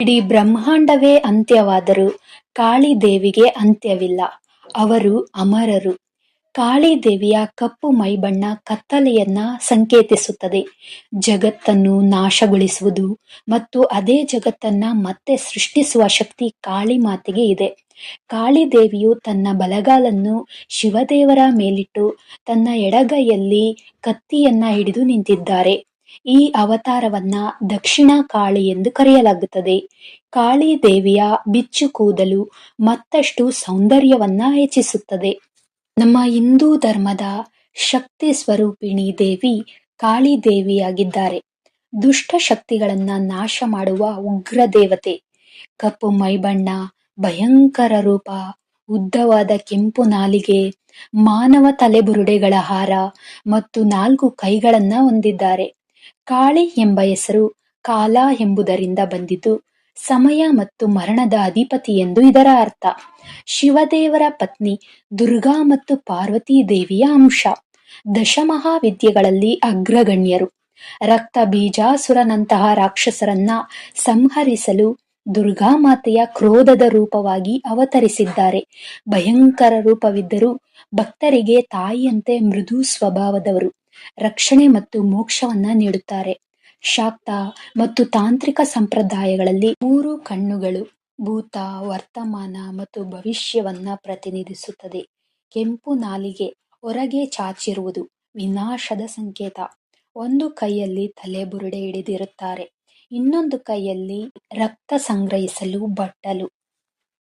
ಇಡೀ ಬ್ರಹ್ಮಾಂಡವೇ ಅಂತ್ಯವಾದರೂ ಕಾಳಿ ದೇವಿಗೆ ಅಂತ್ಯವಿಲ್ಲ. ಅವರು ಅಮರರು. ಕಾಳಿ ದೇವಿಯ ಕಪ್ಪು ಮೈಬಣ್ಣ ಕತ್ತಲೆಯನ್ನ ಸಂಕೇತಿಸುತ್ತದೆ. ಜಗತ್ತನ್ನು ನಾಶಗೊಳಿಸುವುದು ಮತ್ತು ಅದೇ ಜಗತ್ತನ್ನ ಮತ್ತೆ ಸೃಷ್ಟಿಸುವ ಶಕ್ತಿ ಕಾಳಿ ಮಾತೆಗೆ ಇದೆ. ಕಾಳಿ ದೇವಿಯು ತನ್ನ ಬಲಗಾಲನ್ನು ಶಿವದೇವರ ಮೇಲಿಟ್ಟು ತನ್ನ ಎಡಗೈಯಲ್ಲಿ ಕತ್ತಿಯನ್ನ ಹಿಡಿದು ನಿಂತಿದ್ದಾರೆ. ಈ ಅವತಾರವನ್ನ ದಕ್ಷಿಣ ಕಾಳಿ ಎಂದು ಕರೆಯಲಾಗುತ್ತದೆ. ಕಾಳಿ ದೇವಿಯ ಬಿಚ್ಚು ಕೂದಲು ಮತ್ತಷ್ಟು ಸೌಂದರ್ಯವನ್ನ ಹೆಚ್ಚಿಸುತ್ತದೆ. ನಮ್ಮ ಹಿಂದೂ ಧರ್ಮದ ಶಕ್ತಿ ಸ್ವರೂಪಿಣಿ ದೇವಿ ಕಾಳಿ ದೇವಿಯಾಗಿದ್ದಾರೆ. ದುಷ್ಟ ಶಕ್ತಿಗಳನ್ನ ನಾಶ ಮಾಡುವ ಉಗ್ರ ದೇವತೆ. ಕಪ್ಪು ಮೈಬಣ್ಣ, ಭಯಂಕರ ರೂಪ, ಉದ್ದವಾದ ಕೆಂಪು ನಾಲಿಗೆ, ಮಾನವ ತಲೆಬುರುಡೆಗಳ ಹಾರ ಮತ್ತು ನಾಲ್ಕು ಕೈಗಳನ್ನ ಹೊಂದಿದ್ದಾರೆ. ಕಾಳಿ ಎಂಬ ಹೆಸರು ಕಾಲ ಎಂಬುದರಿಂದ ಬಂದಿದ್ದು ಸಮಯ ಮತ್ತು ಮರಣದ ಅಧಿಪತಿ ಎಂದು ಇದರ ಅರ್ಥ. ಶಿವದೇವರ ಪತ್ನಿ ದುರ್ಗಾ ಮತ್ತು ಪಾರ್ವತಿ ದೇವಿಯ ಅಂಶ. ದಶಮಹಾವಿದ್ಯೆಗಳಲ್ಲಿ ಅಗ್ರಗಣ್ಯರು. ರಕ್ತ ಬೀಜಾಸುರನಂತಹ ರಾಕ್ಷಸರನ್ನ ಸಂಹರಿಸಲು ದುರ್ಗಾ ಮಾತೆಯ ಕ್ರೋಧದ ರೂಪವಾಗಿ ಅವತರಿಸಿದ್ದಾರೆ. ಭಯಂಕರ ರೂಪವಿದ್ದರೂ ಭಕ್ತರಿಗೆ ತಾಯಿಯಂತೆ ಮೃದು ಸ್ವಭಾವದವರು. ರಕ್ಷಣೆ ಮತ್ತು ಮೋಕ್ಷವನ್ನ ನೀಡುತ್ತಾರೆ. ಶಾಕ್ತ ಮತ್ತು ತಾಂತ್ರಿಕ ಸಂಪ್ರದಾಯಗಳಲ್ಲಿ ಮೂರು ಕಣ್ಣುಗಳು ಭೂತ, ವರ್ತಮಾನ ಮತ್ತು ಭವಿಷ್ಯವನ್ನ ಪ್ರತಿನಿಧಿಸುತ್ತದೆ. ಕೆಂಪು ನಾಲಿಗೆ ಹೊರಗೆ ಚಾಚಿರುವುದು ವಿನಾಶದ ಸಂಕೇತ. ಒಂದು ಕೈಯಲ್ಲಿ ತಲೆಬುರುಡೆ ಹಿಡಿದಿರುತ್ತಾರೆ, ಇನ್ನೊಂದು ಕೈಯಲ್ಲಿ ರಕ್ತ ಸಂಗ್ರಹಿಸಲು ಬಟ್ಟಲು.